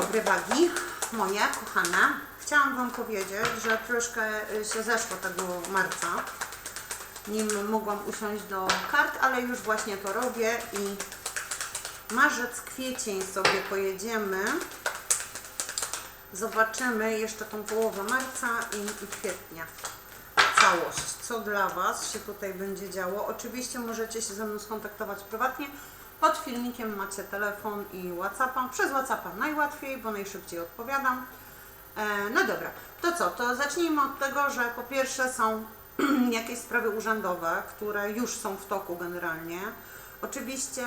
dobry wagi, moje kochane. Chciałam Wam powiedzieć, że troszkę y, się zeszło tego marca, nim mogłam usiąść do kart, ale już właśnie to robię i marzec, kwiecień sobie pojedziemy. Zobaczymy jeszcze tą połowę marca i, i kwietnia. Całość, co dla Was się tutaj będzie działo. Oczywiście możecie się ze mną skontaktować prywatnie. Pod filmikiem macie telefon i Whatsappa. Przez Whatsappa najłatwiej, bo najszybciej odpowiadam. E, no dobra, to co? To zacznijmy od tego, że po pierwsze są jakieś sprawy urzędowe, które już są w toku generalnie. Oczywiście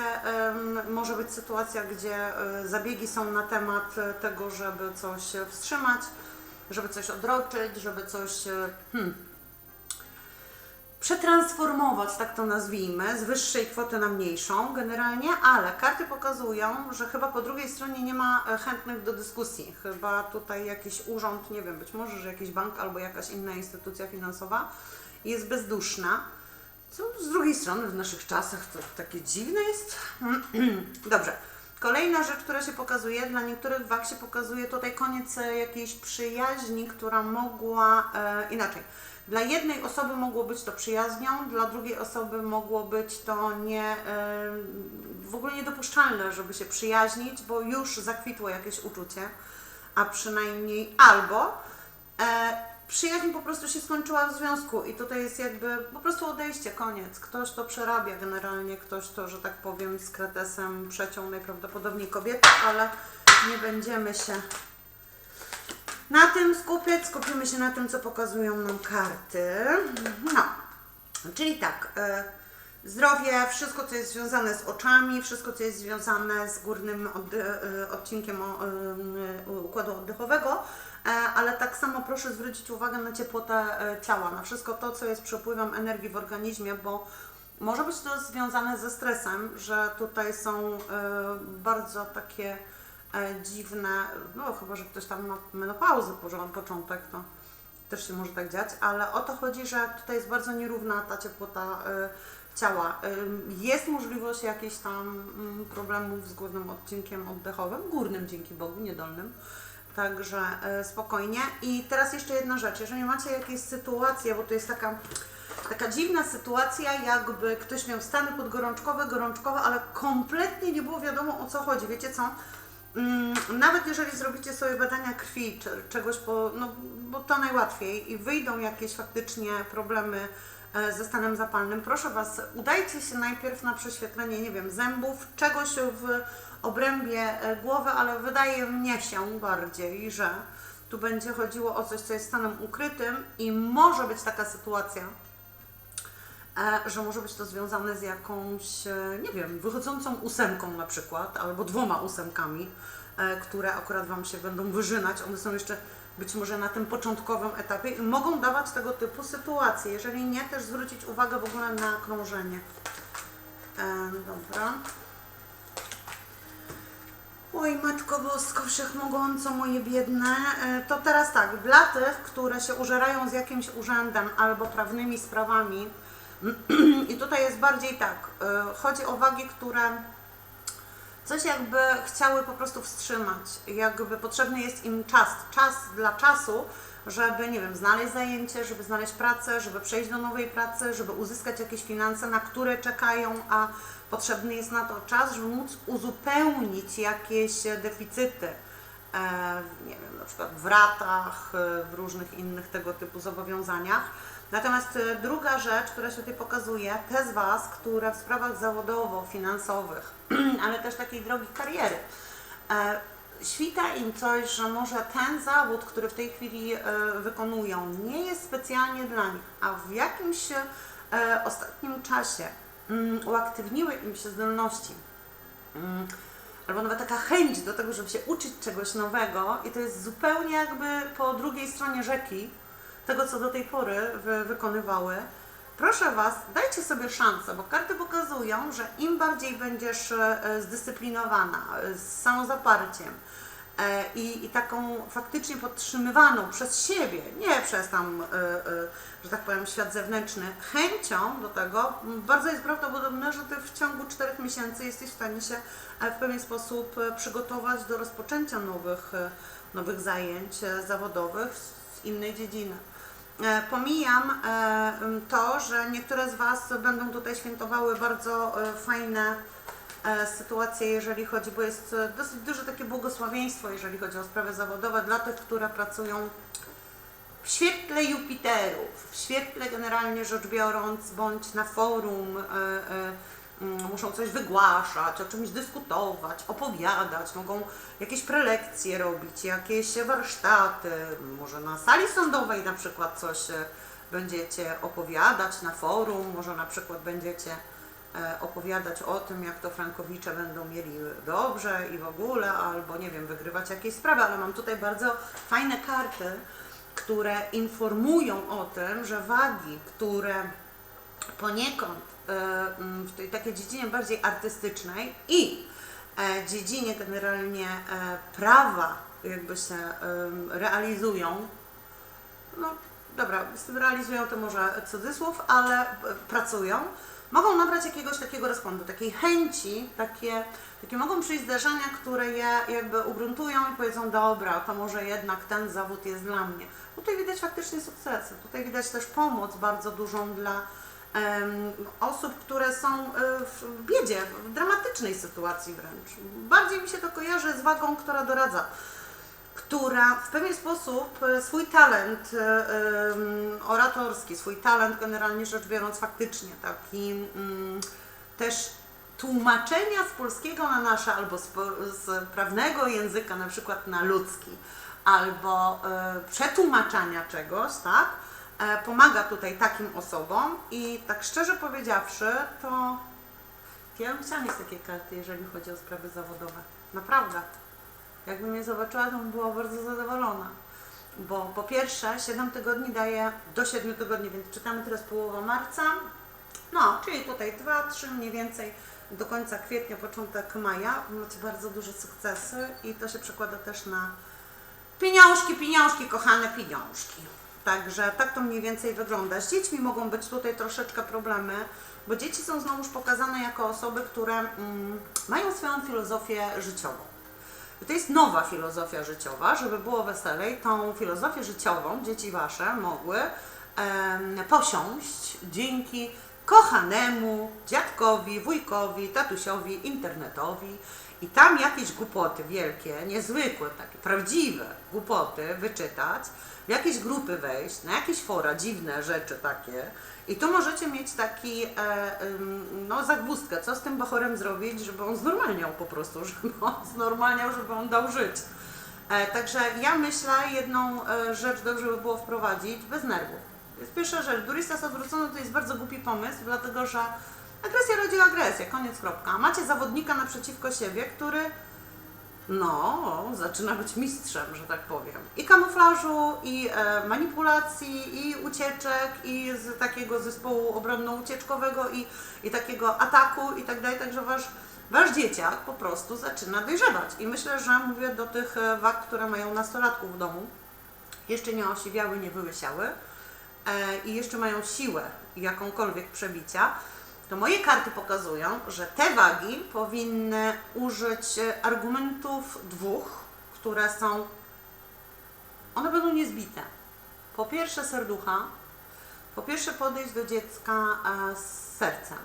może być sytuacja, gdzie e, zabiegi są na temat e, tego, żeby coś wstrzymać, żeby coś odroczyć, żeby coś hmm, przetransformować, tak to nazwijmy, z wyższej kwoty na mniejszą generalnie, ale karty pokazują, że chyba po drugiej stronie nie ma e, chętnych do dyskusji. Chyba tutaj jakiś urząd, nie wiem, być może, że jakiś bank albo jakaś inna instytucja finansowa jest bezduszna. Co z drugiej strony w naszych czasach to takie dziwne jest. Dobrze. Kolejna rzecz, która się pokazuje, dla niektórych wag się pokazuje tutaj koniec e, jakiejś przyjaźni, która mogła e, inaczej. Dla jednej osoby mogło być to przyjaźnią, dla drugiej osoby mogło być to nie, w ogóle niedopuszczalne, żeby się przyjaźnić, bo już zakwitło jakieś uczucie, a przynajmniej albo e, przyjaźń po prostu się skończyła w związku i tutaj jest jakby po prostu odejście, koniec. Ktoś to przerabia generalnie, ktoś to, że tak powiem, z kretesem przeciął najprawdopodobniej kobietę, ale nie będziemy się na tym skupiać, skupimy się na tym, co pokazują nam karty. No, czyli tak, e, zdrowie, wszystko, co jest związane z oczami, wszystko, co jest związane z górnym e, odcinkiem e, układu oddechowego, ale tak samo proszę zwrócić uwagę na ciepłotę ciała, na wszystko to, co jest przepływem energii w organizmie, bo może być to związane ze stresem, że tutaj są bardzo takie dziwne, no chyba, że ktoś tam ma menopauzę, porząd- początek, to też się może tak dziać, ale o to chodzi, że tutaj jest bardzo nierówna ta ciepłota y, ciała. Ym, Jest możliwość jakichś tam mm, problemów z górnym odcinkiem oddechowym, górnym dzięki Bogu, nie dolnym. Także y, spokojnie. I teraz jeszcze jedna rzecz, jeżeli macie jakieś sytuacje, bo to jest taka, taka dziwna sytuacja, jakby ktoś miał stany podgorączkowe, gorączkowe, ale kompletnie nie było wiadomo o co chodzi. Wiecie co? Mm, Nawet jeżeli zrobicie sobie badania krwi czy czegoś, po, no, bo to najłatwiej i wyjdą jakieś faktycznie problemy e, ze stanem zapalnym, proszę Was, udajcie się najpierw na prześwietlenie, nie wiem, zębów, czegoś w obrębie e, głowy, ale wydaje mnie się bardziej, że tu będzie chodziło o coś, co jest stanem ukrytym i może być taka sytuacja, że może być to związane z jakąś, e, nie wiem, wychodzącą ósemką na przykład, albo dwoma ósemkami, e, które akurat Wam się będą wyżynać. One są jeszcze być może na tym początkowym etapie i mogą dawać tego typu sytuacje. Jeżeli nie, też zwrócić uwagę w ogóle na krążenie. E, dobra. Oj, Matko Bosko, Wszechmogąco, moje biedne. To teraz tak, dla tych, które się użerają z jakimś urzędem albo prawnymi sprawami, i tutaj jest bardziej tak, e, chodzi o wagi, które coś jakby chciały po prostu wstrzymać, jakby potrzebny jest im czas, czas dla czasu, żeby, nie wiem, znaleźć zajęcie, żeby znaleźć pracę, żeby przejść do nowej pracy, żeby uzyskać jakieś finanse, na które czekają, a potrzebny jest na to czas, żeby móc uzupełnić jakieś deficyty, e, nie wiem, na przykład w ratach, e, w różnych innych tego typu zobowiązaniach. Natomiast e, druga rzecz, która się tutaj pokazuje, te z Was, które w sprawach zawodowo-finansowych, ale też takiej drogi kariery, e, świta im coś, że może ten zawód, który w tej chwili e, wykonują, nie jest specjalnie dla nich, a w jakimś ostatnim czasie mm, uaktywniły im się zdolności, mm, albo nawet taka chęć do tego, żeby się uczyć czegoś nowego i to jest zupełnie jakby po drugiej stronie rzeki tego, co do tej pory wy, wykonywały. Proszę Was, dajcie sobie szansę, bo karty pokazują, że im bardziej będziesz e, zdyscyplinowana, e, z samozaparciem, e, i, i taką faktycznie podtrzymywaną przez siebie, nie przez tam, że tak powiem, świat zewnętrzny, chęcią do tego, bardzo jest prawdopodobne, że Ty w ciągu czterech miesięcy jesteś w stanie się w pewien sposób przygotować do rozpoczęcia nowych, nowych zajęć zawodowych z innej dziedziny. E, Pomijam e, to, że niektóre z Was będą tutaj świętowały bardzo e, fajne sytuacje, jeżeli chodzi, bo jest dosyć duże takie błogosławieństwo, jeżeli chodzi o sprawy zawodowe dla tych, które pracują w świetle Jupiterów, w świetle generalnie rzecz biorąc, bądź na forum, muszą coś wygłaszać, o czymś dyskutować, opowiadać, mogą jakieś prelekcje robić, jakieś warsztaty, może na sali sądowej na przykład coś e, będziecie opowiadać na forum, może na przykład będziecie e, opowiadać o tym, jak to Frankowicze będą mieli dobrze i w ogóle, albo nie wiem, wygrywać jakieś sprawy, ale mam tutaj bardzo fajne karty, które informują o tym, że wagi, które poniekąd w tej takiej dziedzinie bardziej artystycznej i e, dziedzinie generalnie e, prawa jakby się realizują, no dobra, z tym realizują to może cudzysłów, ale e, pracują, mogą nabrać jakiegoś takiego rozpędu, takiej chęci, takie, takie mogą przyjść zdarzenia, które je jakby ugruntują i powiedzą, dobra, to może jednak ten zawód jest dla mnie. Tutaj widać faktycznie sukcesy, tutaj widać też pomoc bardzo dużą dla osób, które są e, w biedzie, w dramatycznej sytuacji wręcz. Bardziej mi się to kojarzy z wagą, która doradza która w pewien sposób e, swój talent e, oratorski, swój talent generalnie rzecz biorąc faktycznie taki mm, też tłumaczenia z polskiego na nasze albo z, prawnego języka na przykład na ludzki albo przetłumaczania czegoś, tak, pomaga tutaj takim osobom i tak szczerze powiedziawszy, to ja bym chciała mieć takie karty, jeżeli chodzi o sprawy zawodowe. Naprawdę. Jakbym je zobaczyła, to bym była bardzo zadowolona. Bo po pierwsze 7 tygodni daje do 7 tygodni, więc czytamy teraz połowa marca. No, czyli tutaj 2-3 mniej więcej do końca kwietnia, początek maja macie bardzo duże sukcesy i to się przekłada też na pieniążki, pieniążki, kochane pieniążki. Także tak to mniej więcej wygląda. Z dziećmi mogą być tutaj troszeczkę problemy, bo dzieci są znowuż pokazane jako osoby, które mm, mają swoją filozofię życiową. I to jest nowa filozofia życiowa, żeby było weselej. Tą filozofię życiową dzieci wasze mogły em, posiąść dzięki kochanemu dziadkowi, wujkowi, tatusiowi, internetowi. I tam jakieś głupoty wielkie, niezwykłe, takie prawdziwe głupoty wyczytać, w jakieś grupy wejść, na jakieś fora, dziwne rzeczy takie. I tu możecie mieć taki, e, no, zagwózdkę, co z tym bachorem zrobić, żeby on znormalniał po prostu, żeby on znormalniał, żeby on dał żyć. E, także ja myślę, jedną e, rzecz dobrze by było wprowadzić bez nerwów. Jest pierwsza rzecz, Duristas odwrócony to jest bardzo głupi pomysł, dlatego że agresja rodzi agresję, koniec kropka. Macie zawodnika naprzeciwko siebie, który no, zaczyna być mistrzem, że tak powiem. I kamuflażu, i e, manipulacji, i ucieczek, i z takiego zespołu obronno-ucieczkowego, i, i takiego ataku, i tak dalej. Także wasz, wasz dzieciak po prostu zaczyna dojrzewać. I myślę, że mówię do tych e, wag, które mają nastolatków w domu, jeszcze nie osiwiały, nie wyłysiały e, i jeszcze mają siłę jakąkolwiek przebicia, to moje karty pokazują, że te wagi powinny użyć argumentów dwóch, które są, one będą niezbite. Po pierwsze serducha, po pierwsze podejść do dziecka e, z sercem,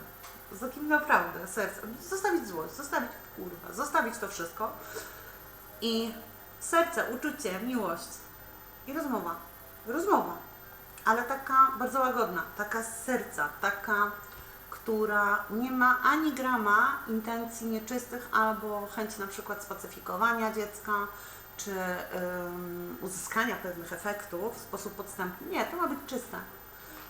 z takim naprawdę sercem, zostawić złość, zostawić kurwa, zostawić to wszystko. I serce, uczucie, miłość i rozmowa, rozmowa, ale taka bardzo łagodna, taka z serca, taka która nie ma ani grama intencji nieczystych albo chęci na przykład spacyfikowania dziecka, czy ym, uzyskania pewnych efektów w sposób podstępny. Nie, to ma być czyste.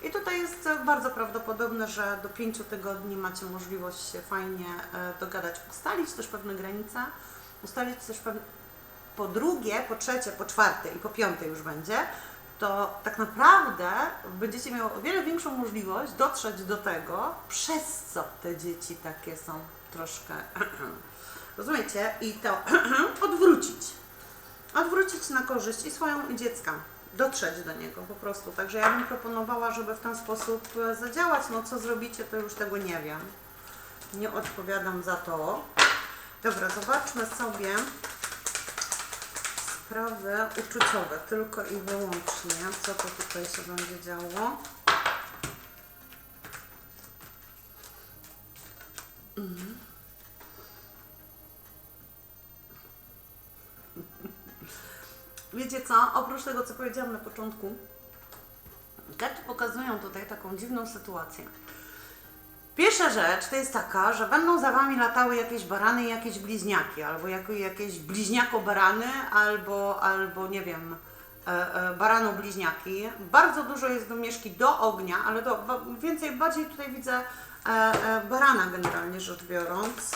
I tutaj jest bardzo prawdopodobne, że do pięciu tygodni macie możliwość się fajnie e, dogadać, ustalić też pewne granice, ustalić też pewne... Po drugie, po trzecie, po czwarte i po piąte już będzie, to tak naprawdę będziecie miały o wiele większą możliwość dotrzeć do tego, przez co te dzieci takie są troszkę, rozumiecie, i to odwrócić. odwrócić na korzyść i swoją i dziecka. Dotrzeć do niego po prostu. Także ja bym proponowała, żeby w ten sposób e, zadziałać. No co zrobicie, to już tego nie wiem. Nie odpowiadam za to. Dobra, zobaczmy sobie sprawy uczuciowe, tylko i wyłącznie, co to tutaj się będzie działo. Mhm. Wiecie co, oprócz tego, co powiedziałam na początku, karty pokazują tutaj taką dziwną sytuację. Pierwsza rzecz to jest taka, że będą za wami latały jakieś barany i jakieś bliźniaki, albo jakieś bliźniako-barany, albo, albo nie wiem, e, e, barano-bliźniaki. Bardzo dużo jest domieszki do ognia, ale do, więcej, bardziej tutaj widzę e, barana generalnie rzecz biorąc.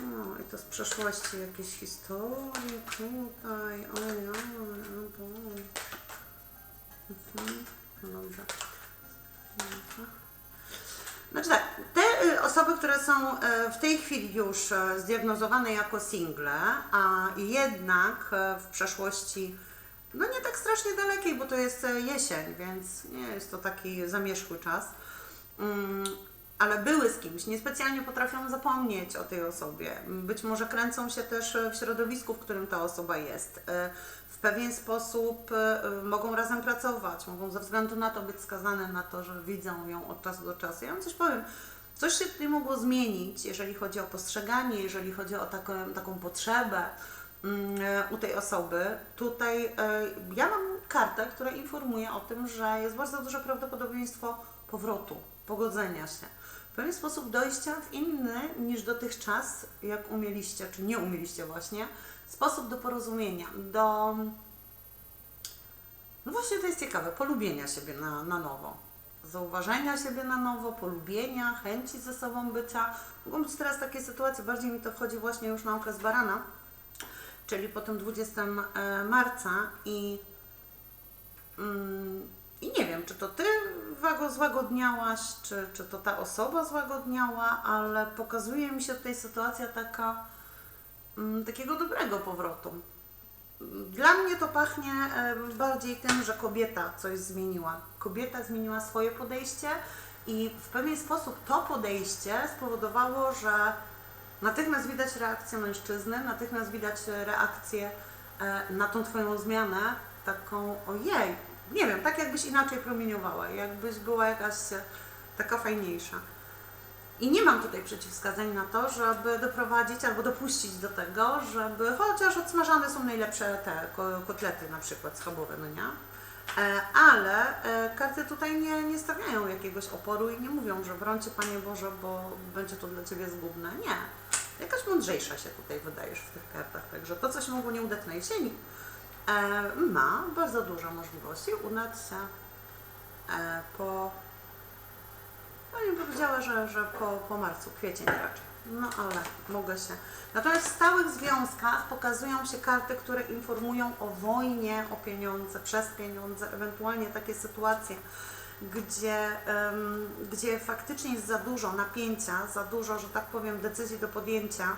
No i to z przeszłości jakieś historie tutaj, oj, oj, oj, oj. Mhm, no dobrze. Dobra. Znaczy tak, te y, osoby, które są e, w tej chwili już e, zdiagnozowane jako single, a jednak w przeszłości, no nie tak strasznie dalekiej, bo to jest jesień, więc nie jest to taki zamierzchły czas, mm, ale były z kimś, niespecjalnie potrafią zapomnieć o tej osobie. Być może kręcą się też w środowisku, w którym ta osoba jest. Pewien sposób e, e, mogą razem pracować, mogą ze względu na to być skazane na to, że widzą ją od czasu do czasu. Ja wam coś powiem. Coś się tutaj mogło zmienić, jeżeli chodzi o postrzeganie, jeżeli chodzi o taką, taką potrzebę mm, u tej osoby. Tutaj e, ja mam kartę, która informuje o tym, że jest bardzo duże prawdopodobieństwo powrotu, pogodzenia się. Pewien sposób dojścia w inny niż dotychczas, jak umieliście, czy nie umieliście właśnie, sposób do porozumienia, do... No właśnie to jest ciekawe, polubienia siebie na, na nowo. Zauważenia siebie na nowo, polubienia, chęci ze sobą bycia. Mogą być teraz takie sytuacje, bardziej mi to wchodzi właśnie już na okres barana, czyli po tym 20 e, marca i Mm, I nie wiem, czy to ty złagodniałaś, czy, czy to ta osoba złagodniała, ale pokazuje mi się tutaj sytuacja taka mm, takiego dobrego powrotu. Dla mnie to pachnie bardziej tym, że kobieta coś zmieniła. Kobieta zmieniła swoje podejście i w pewien sposób to podejście spowodowało, że natychmiast widać reakcję mężczyzny, natychmiast widać reakcję e, na tą Twoją zmianę, taką ojej, nie wiem, tak jakbyś inaczej promieniowała, jakbyś była jakaś e, taka fajniejsza. I nie mam tutaj przeciwwskazań na to, żeby doprowadzić albo dopuścić do tego, żeby, chociaż odsmażane są najlepsze te ko- kotlety na przykład schabowe, no nie? E, Ale e, karty tutaj nie, nie stawiają jakiegoś oporu i nie mówią, że brońcie Panie Boże, bo będzie to dla Ciebie zgubne. Nie. Jakaś mądrzejsza się tutaj wydajesz w tych kartach. Także to, co się mogło nie udać na jesieni, ma bardzo dużo możliwości udać się e, po no nie powiedziała, że, że po, po marcu, kwiecień raczej. No ale mogę się. Natomiast w stałych związkach pokazują się karty, które informują o wojnie, o pieniądze, przez pieniądze, ewentualnie takie sytuacje, gdzie, em, gdzie faktycznie jest za dużo napięcia, za dużo, że tak powiem, decyzji do podjęcia.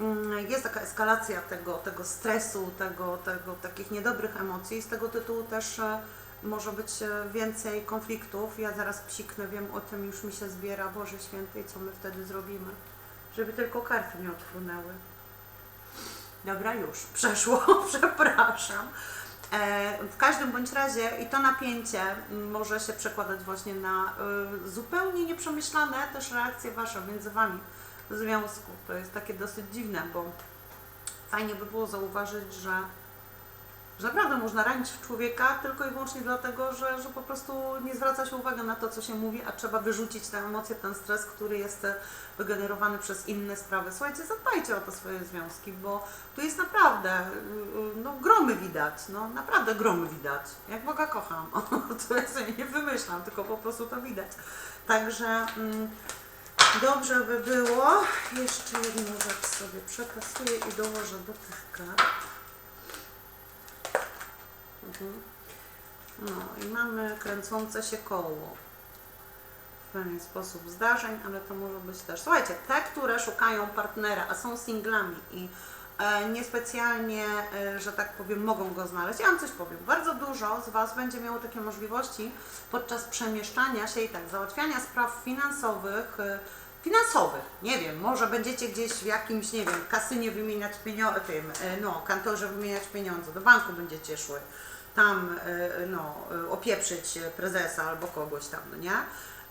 Mm, Jest taka eskalacja tego, tego stresu, tego, tego, takich niedobrych emocji. Z tego tytułu też e, może być e, więcej konfliktów. Ja zaraz psiknę, wiem o tym, już mi się zbiera. Boże Święty, co my wtedy zrobimy? Żeby tylko karty nie odfrunęły. Dobra, już, przeszło, przepraszam. E, w każdym bądź razie i to napięcie m, może się przekładać właśnie na zupełnie nieprzemyślane też reakcje Wasze między Wami w związku. To jest takie dosyć dziwne, bo fajnie by było zauważyć, że że naprawdę można ranić człowieka tylko i wyłącznie dlatego, że, że po prostu nie zwraca się uwagi na to, co się mówi, a trzeba wyrzucić te emocje, ten stres, który jest e, wygenerowany przez inne sprawy. Słuchajcie, zadbajcie o te swoje związki, bo tu jest naprawdę, y, y, no gromy widać, no naprawdę gromy widać. Jak Boga kocham. to ja sobie nie wymyślam, tylko po prostu to widać. Także mm, dobrze by było, jeszcze jedną rzecz sobie przepasuję i dołożę do tych kart. Mhm. No i mamy kręcące się koło. W pewien sposób zdarzeń, ale to może być też. Słuchajcie, te, które szukają partnera, a są singlami i niespecjalnie, e, że tak powiem, mogą go znaleźć. Ja Wam coś powiem. Bardzo dużo z Was będzie miało takie możliwości podczas przemieszczania się i tak, załatwiania spraw finansowych, e, finansowych, nie wiem, może będziecie gdzieś w jakimś, nie wiem, kasynie wymieniać pieniądze, tym, e, no, kantorze wymieniać pieniądze, do banku będziecie szły, tam, e, no, e, opieprzyć prezesa albo kogoś tam, no nie?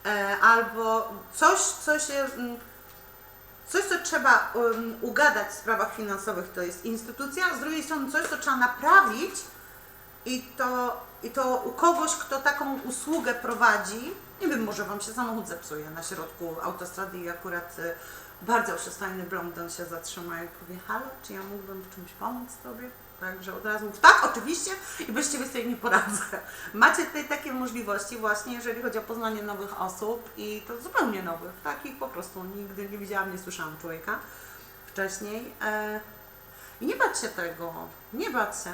E, Albo coś, co się, mm, coś, co trzeba um, ugadać w sprawach finansowych, to jest instytucja, z drugiej strony coś, co trzeba naprawić i to, i to u kogoś, kto taką usługę prowadzi, nie wiem, może Wam się samochód zepsuje na środku autostrady i akurat y, bardzo przystojny blondyn się zatrzyma i powie, halo, czy ja mógłbym w czymś pomóc Tobie? Także od razu mów, tak, oczywiście i bez Ciebie sobie nie poradzę. Macie tutaj takie możliwości właśnie, jeżeli chodzi o poznanie nowych osób i to zupełnie nowych, takich po prostu nigdy nie widziałam, nie słyszałam człowieka wcześniej. E, I nie bać się tego, nie bać się.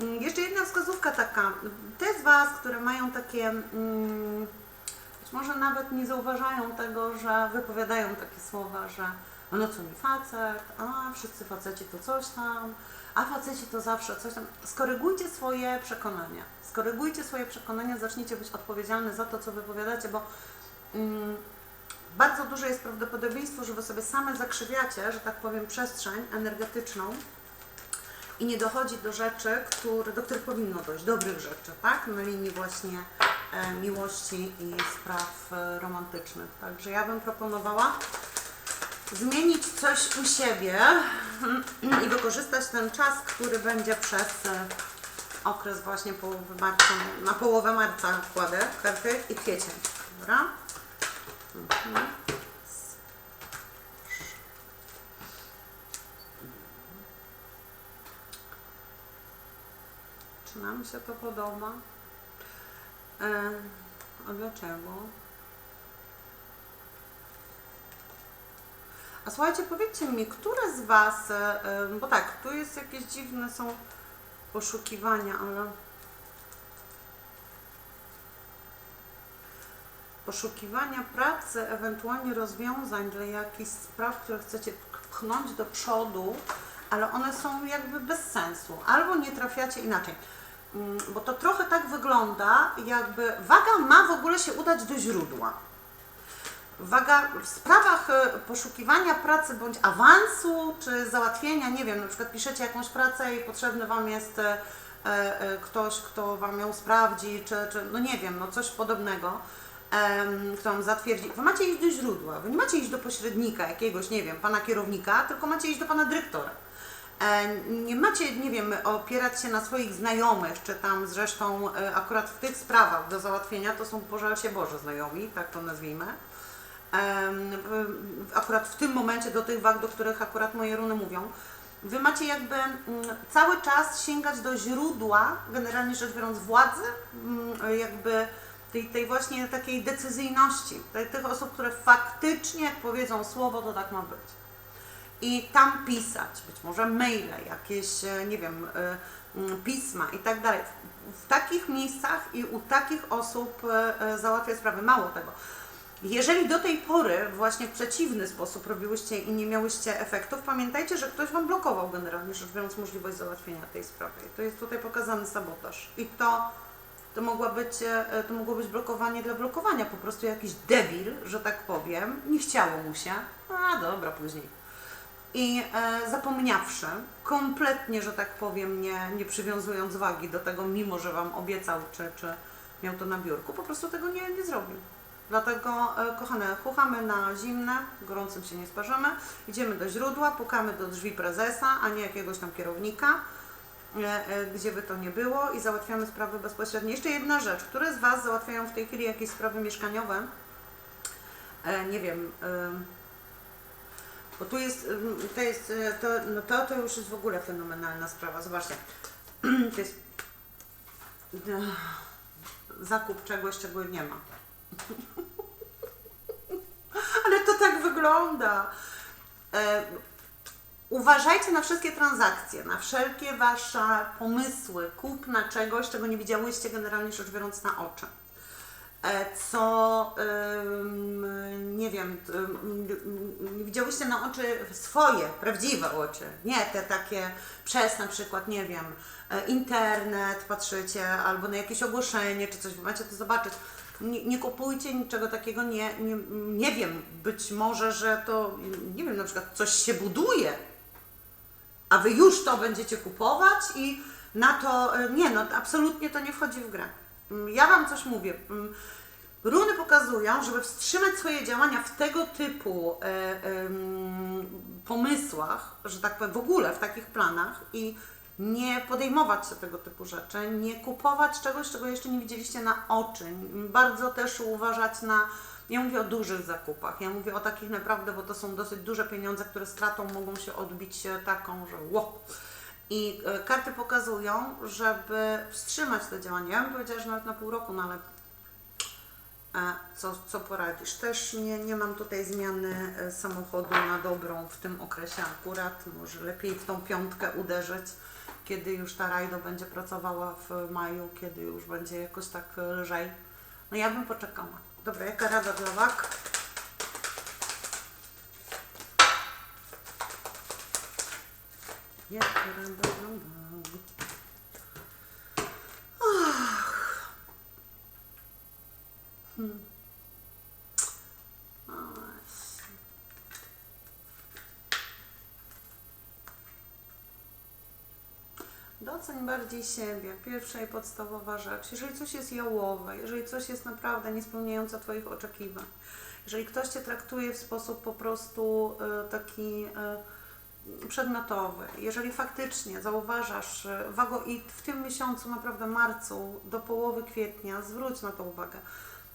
Mm, Jeszcze jedna wskazówka taka. Te z Was, które mają takie, mm, być może nawet nie zauważają tego, że wypowiadają takie słowa, że "A no co mi facet, a wszyscy faceci to coś tam, a faceci to zawsze coś tam. Skorygujcie swoje przekonania. Skorygujcie swoje przekonania, zacznijcie być odpowiedzialne za to, co wypowiadacie, bo mm, bardzo duże jest prawdopodobieństwo, że Wy sobie same zakrzywiacie, że tak powiem, przestrzeń energetyczną i nie dochodzi do rzeczy, które, do których powinno dojść, dobrych rzeczy, tak? Na linii właśnie e, miłości i spraw e, romantycznych. Także ja bym proponowała zmienić coś u siebie i wykorzystać ten czas, który będzie przez e, okres właśnie połowy marca, na połowę marca kładę karty i kwiecień, dobra? Mhm. Czy nam się to podoba? A dlaczego? A słuchajcie, powiedzcie mi, które z Was, e, e, bo tak, tu jest jakieś dziwne są poszukiwania, ale poszukiwania pracy, ewentualnie rozwiązań dla jakichś spraw, które chcecie pchnąć do przodu, ale one są jakby bez sensu, albo nie trafiacie inaczej. Mm, Bo to trochę tak wygląda, jakby waga ma w ogóle się udać do źródła. Waga w sprawach e, poszukiwania pracy bądź awansu, czy załatwienia, nie wiem, na przykład piszecie jakąś pracę i potrzebny Wam jest e, e, ktoś, kto Wam ją sprawdzi, czy, czy no nie wiem, no coś podobnego, kto Wam zatwierdzi. Wy macie iść do źródła, Wy nie macie iść do pośrednika jakiegoś, nie wiem, Pana kierownika, tylko macie iść do Pana dyrektora. Nie macie, nie wiem, opierać się na swoich znajomych, czy tam zresztą akurat w tych sprawach do załatwienia to są pożal się Boże znajomi, tak to nazwijmy. Akurat w tym momencie do tych wag, do których akurat moje runy mówią. Wy macie jakby mm, cały czas sięgać do źródła, generalnie rzecz biorąc, władzy, mm, jakby tej, tej właśnie takiej decyzyjności, tych osób, które faktycznie jak powiedzą słowo, to tak ma być i tam pisać, być może maile, jakieś, e, nie wiem, e, pisma i tak dalej. W- takich miejscach i u takich osób e, załatwia sprawy. Mało tego. Jeżeli do tej pory właśnie w przeciwny sposób robiłyście i nie miałyście efektów, pamiętajcie, że ktoś Wam blokował generalnie rzecz biorąc możliwość załatwienia tej sprawy. To jest tutaj pokazany sabotaż. I to, to, mogła być, e, to mogło być blokowanie dla blokowania. Po prostu jakiś debil, że tak powiem, nie chciało mu się. A dobra, później i e, zapomniawszy, kompletnie, że tak powiem, nie, nie przywiązując wagi do tego, mimo że Wam obiecał, czy, czy miał to na biurku, po prostu tego nie, nie zrobił. Dlatego, e, kochane, chuchamy na zimne, gorącym się nie sparzymy, idziemy do źródła, pukamy do drzwi prezesa, a nie jakiegoś tam kierownika, e, e, gdzie by to nie było i załatwiamy sprawy bezpośrednio. Jeszcze jedna rzecz, które z Was załatwiają w tej chwili jakieś sprawy mieszkaniowe, nie wiem, bo tu jest, to jest, to, no to, to już jest w ogóle fenomenalna sprawa. Zobaczcie, to jest zakup czegoś, czego nie ma. Ale to tak wygląda. E, uważajcie na wszystkie transakcje, na wszelkie Wasze pomysły, kupna czegoś, czego nie widziałyście generalnie rzecz biorąc na oczy. e, co nie wiem, widziałyście na oczy swoje, prawdziwe oczy, nie te takie przez na przykład, nie wiem, e, internet patrzycie albo na jakieś ogłoszenie czy coś, macie to zobaczyć. Nie, nie kupujcie niczego takiego, nie, nie, nie wiem, być może, że to, nie wiem, na przykład coś się buduje, a wy już to będziecie kupować i na to, e, nie no, absolutnie to nie wchodzi w grę. Mm, Ja Wam coś mówię. mm, Runy pokazują, żeby wstrzymać swoje działania w tego typu e, em, pomysłach, że tak powiem, w ogóle w takich planach i nie podejmować się tego typu rzeczy, nie kupować czegoś, czego jeszcze nie widzieliście na oczy. Bardzo też uważać na, ja mówię o dużych zakupach, ja mówię o takich naprawdę, bo to są dosyć duże pieniądze, które stratą mogą się odbić taką, że wow. I e, karty pokazują, żeby wstrzymać te działania. Ja bym powiedziała, że nawet na pół roku, no ale e, co, co poradzisz? Też nie, nie mam tutaj zmiany e, samochodu na dobrą w tym okresie akurat. Może lepiej w tą piątkę uderzyć, kiedy już ta rajdo będzie pracowała w maju, kiedy już będzie jakoś tak e, lżej. No ja bym poczekała. Dobra, jaka rada dla wag? Jaka rada dla wag? O, właśnie. Doceń bardziej siebie. Pierwsza i podstawowa rzecz. Jeżeli coś jest jałowe, jeżeli coś jest naprawdę niespełniające Twoich oczekiwań, jeżeli ktoś Cię traktuje w sposób po prostu e, taki e, przedmiotowy, jeżeli faktycznie zauważasz e, wago i w tym miesiącu, naprawdę marcu, do połowy kwietnia, zwróć na to uwagę.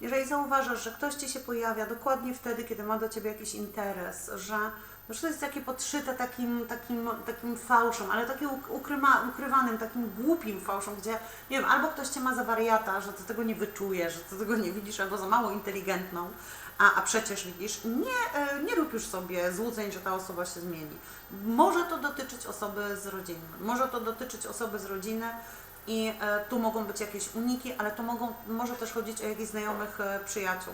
Jeżeli zauważasz, że ktoś Ci się pojawia dokładnie wtedy, kiedy ma do Ciebie jakiś interes, że, że to jest takie podszyte takim, takim, takim fałszem, ale takim uk- ukryma, ukrywanym, takim głupim fałszem, gdzie, nie wiem, albo ktoś Cię ma za wariata, że Ty tego nie wyczujesz, że Ty tego nie widzisz, albo za mało inteligentną, a, a przecież widzisz, nie, e, nie rób już sobie złudzeń, że ta osoba się zmieni. Może to dotyczyć osoby z rodziny, może to dotyczyć osoby z rodziny, i e, tu mogą być jakieś uniki, ale to mogą, może też chodzić o jakichś znajomych e, przyjaciół.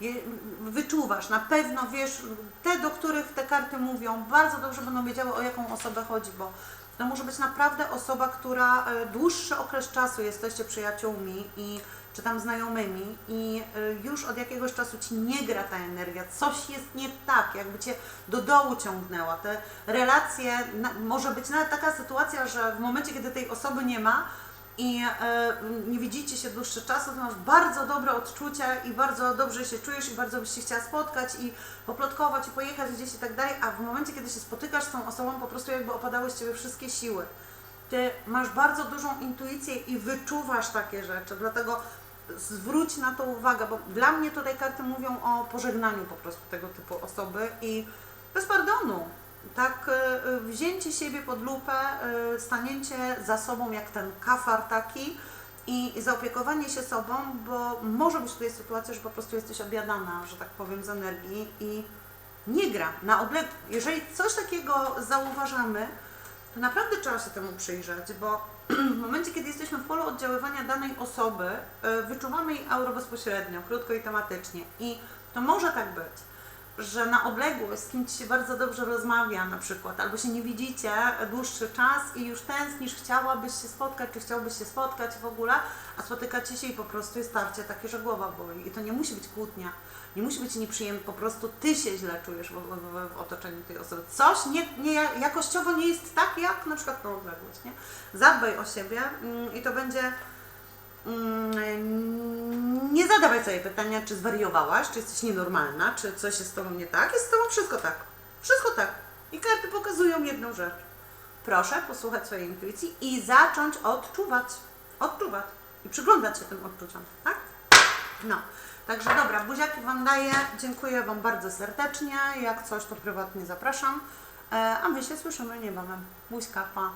Je, wyczuwasz, na pewno wiesz, te, do których te karty mówią, bardzo dobrze będą wiedziały, o jaką osobę chodzi, bo to może być naprawdę osoba, która e, dłuższy okres czasu jesteście przyjaciółmi i czy tam znajomymi i już od jakiegoś czasu ci nie gra ta energia, coś jest nie tak, jakby cię do dołu ciągnęła. Te relacje, może być nawet taka sytuacja, że w momencie, kiedy tej osoby nie ma, i e, nie widzicie się dłuższy czas, to masz bardzo dobre odczucia i bardzo dobrze się czujesz i bardzo byś się chciała spotkać i poplotkować i pojechać gdzieś i tak dalej, a w momencie, kiedy się spotykasz z tą osobą, po prostu jakby opadały z Ciebie wszystkie siły. Ty masz bardzo dużą intuicję i wyczuwasz takie rzeczy, dlatego zwróć na to uwagę, bo dla mnie tutaj karty mówią o pożegnaniu po prostu tego typu osoby i bez pardonu. Tak, e, wzięcie siebie pod lupę, e, stanięcie za sobą jak ten kafar taki i zaopiekowanie się sobą, bo może być tutaj sytuacja, że po prostu jesteś objadana, że tak powiem, z energii i nie gra na odleg. Jeżeli coś takiego zauważamy, to naprawdę trzeba się temu przyjrzeć, bo w momencie, kiedy jesteśmy w polu oddziaływania danej osoby, e, wyczuwamy jej aurę bezpośrednio, krótko i tematycznie. I to może tak być, że na odległość z kimś się bardzo dobrze rozmawia na przykład, albo się nie widzicie dłuższy czas i już tęsknisz, chciałabyś się spotkać, czy chciałbyś się spotkać w ogóle, a spotykacie się i po prostu jest starcie takie, że głowa boli. I to nie musi być kłótnia, nie musi być nieprzyjemne, po prostu ty się źle czujesz w, w, w otoczeniu tej osoby. Coś nie, nie, jakościowo nie jest tak, jak na przykład na odległość, nie? Zadbaj o siebie mm, i to będzie nie zadawaj sobie pytania, czy zwariowałaś, czy jesteś nienormalna, czy coś jest z tobą nie tak. Jest z tobą wszystko tak. Wszystko tak. I karty pokazują jedną rzecz. Proszę posłuchać swojej intuicji i zacząć odczuwać. Odczuwać. I przyglądać się tym odczuciom, tak? No. Także dobra, buziaki Wam daję. Dziękuję Wam bardzo serdecznie. Jak coś, to prywatnie zapraszam. E, A my się słyszymy niebawem. Buźka, pa.